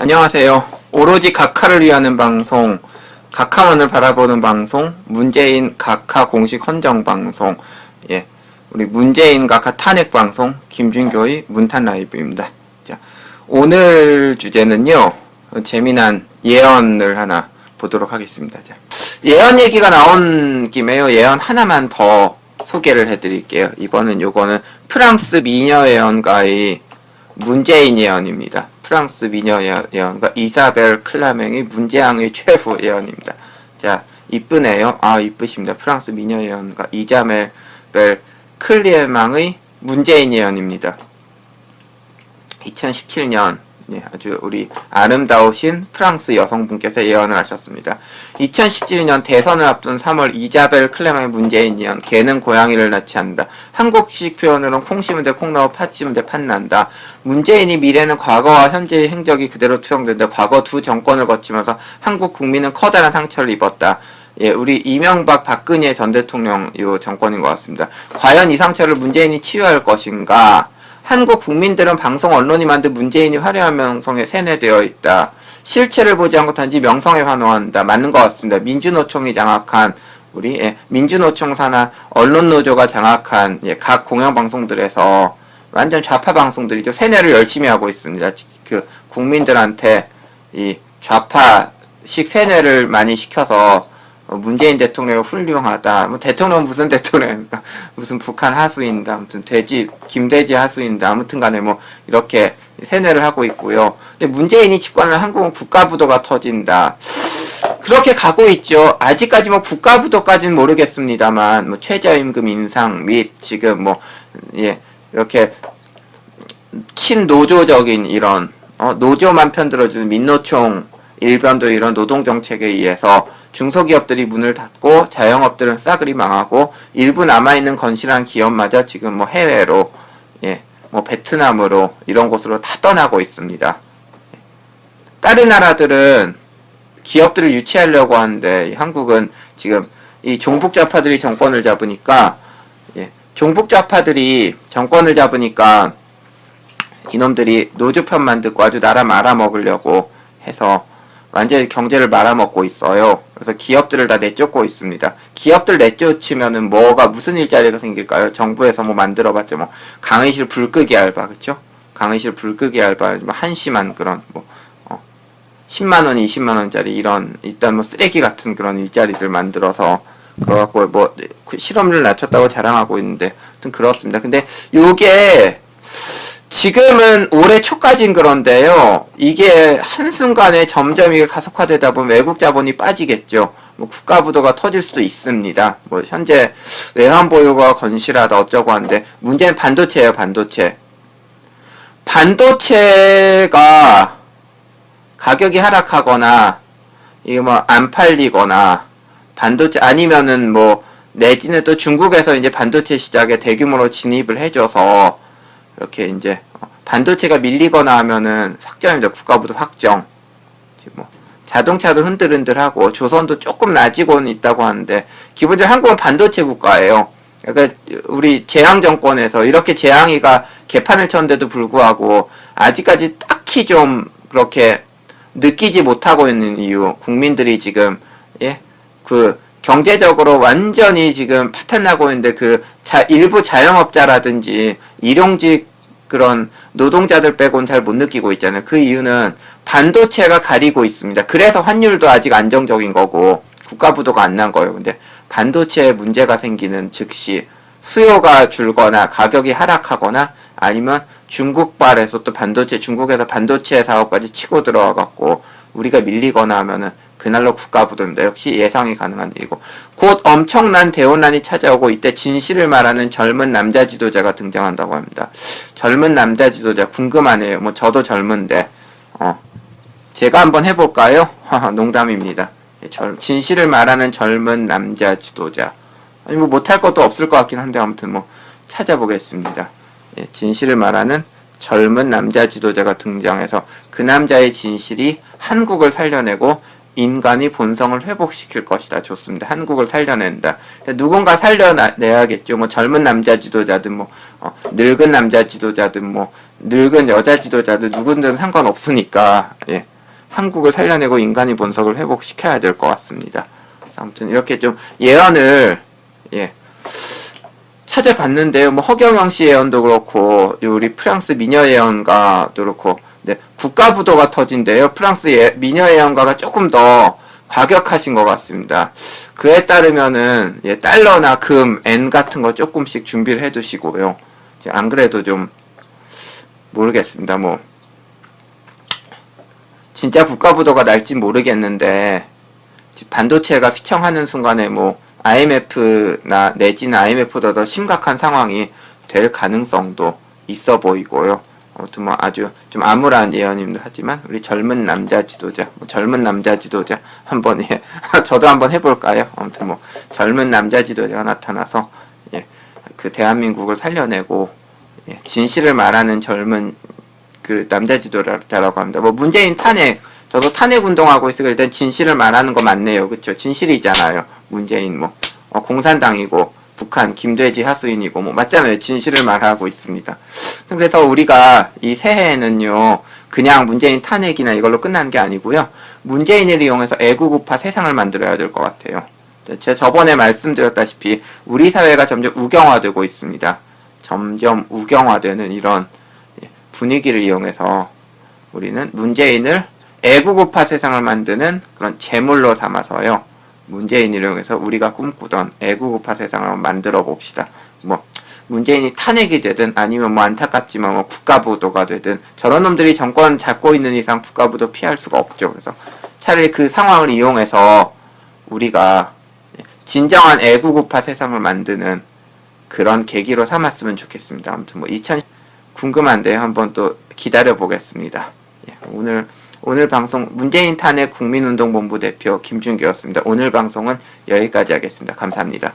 안녕하세요. 오로지 각하를 위하는 방송, 각하만을 바라보는 방송, 문재인 각하 공식 헌정 방송, 예, 우리 문재인 각하 탄핵 방송, 김준교의 문탄 라이브입니다. 자, 오늘 주제는요, 재미난 예언을 하나 보도록 하겠습니다. 자, 예언 얘기가 나온 김에요, 예언 하나만 더 소개를 해드릴게요. 이번은 요거는 프랑스 미녀 예언가의 문재인 예언입니다. 프랑스 미녀 예- 예언가 이사벨 클라맹의 문재앙의 최후 예언입니다. 자, 이쁘네요. 아, 이쁘십니다. 프랑스 미녀 예언가 이자벨 클리에망의 문재인 예언입니다. 2017년 예, 아주 우리 아름다우신 프랑스 여성분께서 예언을 하셨습니다. 2017년 대선을 앞둔 3월 이자벨 클레망의 문재인 예언 개는 고양이를 낳지 않는다. 한국식 표현으로는 콩 심은 데 콩 나고 팥 심은 데 팥 난다. 문재인이 미래는 과거와 현재의 행적이 그대로 투영된다. 과거 두 정권을 거치면서 한국 국민은 커다란 상처를 입었다. 예, 우리 이명박 박근혜 전 대통령 요 정권인 것 같습니다. 과연 이 상처를 문재인이 치유할 것인가? 한국 국민들은 방송 언론이 만든 문재인이 화려한 명성에 세뇌되어 있다. 실체를 보지 않고 단지 명성에 환호한다. 맞는 것 같습니다. 민주노총이 장악한 우리 예, 민주노총 산하 언론노조가 장악한 예, 각 공영방송들에서 완전 좌파 방송들이죠. 세뇌를 열심히 하고 있습니다. 그 국민들한테 이 좌파식 세뇌를 많이 시켜서 어, 문재인 대통령이 훌륭하다. 뭐 대통령 은 무슨 대통령입니까? 무슨 북한 하수인다. 아무튼 돼지 김돼지 하수인다. 아무튼간에 뭐 이렇게 세뇌를 하고 있고요. 근데 문재인이 집권을 한국은 국가부도가 터진다. 그렇게 가고 있죠. 아직까지 뭐 국가부도까지는 모르겠습니다만 뭐 최저임금 인상 및 지금 뭐 예, 이렇게 친노조적인 이런 어, 노조만 편들어주는 민노총 일변도 이런 노동 정책에 의해서 중소기업들이 문을 닫고 자영업들은 싸그리 망하고 일부 남아있는 건실한 기업마저 지금 뭐 해외로 예, 뭐 베트남으로 이런 곳으로 다 떠나고 있습니다. 다른 나라들은 기업들을 유치하려고 하는데 이 한국은 지금 이 종북 좌파들이 정권을 잡으니까 예, 종북 좌파들이 정권을 잡으니까 이놈들이 노조편 만들고 아주 나라 말아먹으려고 해서 완전히 경제를 말아먹고 있어요. 그래서 기업들을 다 내쫓고 있습니다. 기업들 내쫓으면은 뭐가 무슨 일자리가 생길까요? 정부에서 뭐 만들어봤자 뭐 강의실 불 끄기 알바 그쵸? 강의실 불 끄기 알바 뭐 한심한 그런 뭐 어, 10만 원, 20만 원짜리 이런 일단 뭐 쓰레기 같은 그런 일자리들 만들어서 그거 갖고 뭐 실업률 낮췄다고 자랑하고 있는데 아무튼 그렇습니다. 근데 요게 지금은 올해 초까지는 그런데요. 이게 한순간에 점점 이게 가속화되다 보면 외국 자본이 빠지겠죠. 뭐 국가 부도가 터질 수도 있습니다. 뭐 현재 외환 보유가 건실하다 어쩌고 하는데 문제는 반도체예요, 반도체. 반도체가 가격이 하락하거나 이게 뭐 안 팔리거나 반도체 아니면은 뭐 내지는 또 중국에서 이제 반도체 시장에 대규모로 진입을 해줘서 이렇게 이제 반도체가 밀리거나 하면은 확정입니다. 국가부도 확정. 뭐 자동차도 흔들흔들하고 조선도 조금 나아지고는 있다고 하는데 기본적으로 한국은 반도체 국가예요. 그러니까 우리 재앙 정권에서 이렇게 재앙이가 개판을 쳤는데도 불구하고 아직까지 딱히 좀 그렇게 느끼지 못하고 있는 이유 국민들이 지금 예그 경제적으로 완전히 지금 파탄 나고 있는데 그 자, 일부 자영업자라든지 일용직 그런 노동자들 빼고는 잘못 느끼고 있잖아요. 그 이유는 반도체가 가리고 있습니다. 그래서 환율도 아직 안정적인 거고 국가 부도가 안 난 거예요. 근데 반도체에 문제가 생기는 즉시 수요가 줄거나 가격이 하락하거나 아니면 중국발에서 또 반도체 중국에서 반도체 사업까지 치고 들어와 갖고 우리가 밀리거나 하면은 그날로 국가 부도입니다. 역시 예상이 가능한 일이고 곧 엄청난 대혼란이 찾아오고 이때 진실을 말하는 젊은 남자 지도자가 등장한다고 합니다. 젊은 남자 지도자 궁금하네요. 뭐 저도 젊은데 어 제가 한번 해볼까요? 농담입니다. 예, 젊- 진실을 말하는 젊은 남자 지도자 아니 뭐 못할 것도 없을 것 같긴 한데 아무튼 뭐 찾아보겠습니다. 예, 진실을 말하는 젊은 남자 지도자가 등장해서 그 남자의 진실이 한국을 살려내고 인간이 본성을 회복시킬 것이다. 좋습니다. 한국을 살려낸다. 누군가 살려내야겠죠. 뭐 젊은 남자 지도자든 뭐 어, 늙은 남자 지도자든 뭐 늙은 여자 지도자든 누군든 상관없으니까 예. 한국을 살려내고 인간의 본성을 회복시켜야 될 것 같습니다. 아무튼 이렇게 좀 예언을 예. 찾아봤는데요. 뭐 허경영 씨 예언도 그렇고 우리 프랑스 미녀 예언가도 그렇고 네, 국가부도가 터진데요. 프랑스 예, 미녀 예언가가 조금 더 과격하신 것 같습니다. 그에 따르면은 예, 달러나 금, 엔 같은 거 조금씩 준비를 해두시고요. 안 그래도 좀 모르겠습니다. 뭐 진짜 국가부도가 날지 모르겠는데 반도체가 휘청하는 순간에 뭐 IMF나 내지는 IMF보다 더 심각한 상황이 될 가능성도 있어 보이고요. 아무튼 뭐 아주 좀 암울한 예언이기도 하지만 우리 젊은 남자 지도자, 뭐 젊은 남자 지도자 한번 예, 저도 한번 해볼까요? 아무튼 뭐 젊은 남자 지도자가 나타나서 예, 그 대한민국을 살려내고 예, 진실을 말하는 젊은 그 남자 지도자라고 합니다. 뭐 문재인 탄핵 저도 탄핵 운동하고 있으니까 진실을 말하는 거 맞네요. 그쵸? 진실이잖아요. 문재인 뭐 어, 공산당이고 북한 김돼지 하수인이고 뭐 맞잖아요. 진실을 말하고 있습니다. 그래서 우리가 이 새해에는요. 그냥 문재인 탄핵이나 이걸로 끝나는 게 아니고요. 문재인을 이용해서 애국우파 세상을 만들어야 될 것 같아요. 제가 저번에 말씀드렸다시피 우리 사회가 점점 우경화되고 있습니다. 점점 우경화되는 이런 분위기를 이용해서 우리는 문재인을 애국우파 세상을 만드는 그런 제물로 삼아서요. 문재인을 이용해서 우리가 꿈꾸던 애국우파 세상을 만들어 봅시다. 뭐 문재인이 탄핵이 되든 아니면 뭐 안타깝지만 뭐 국가부도가 되든 저런 놈들이 정권 잡고 있는 이상 국가부도 피할 수가 없죠. 그래서 차라리 그 상황을 이용해서 우리가 진정한 애국우파 세상을 만드는 그런 계기로 삼았으면 좋겠습니다. 아무튼 뭐 2000, 궁금한데요. 한번 또 기다려 보겠습니다. 예, 오늘 오늘 방송 문재인 탄핵 국민운동본부 대표 김준규였습니다. 오늘 방송은 여기까지 하겠습니다. 감사합니다.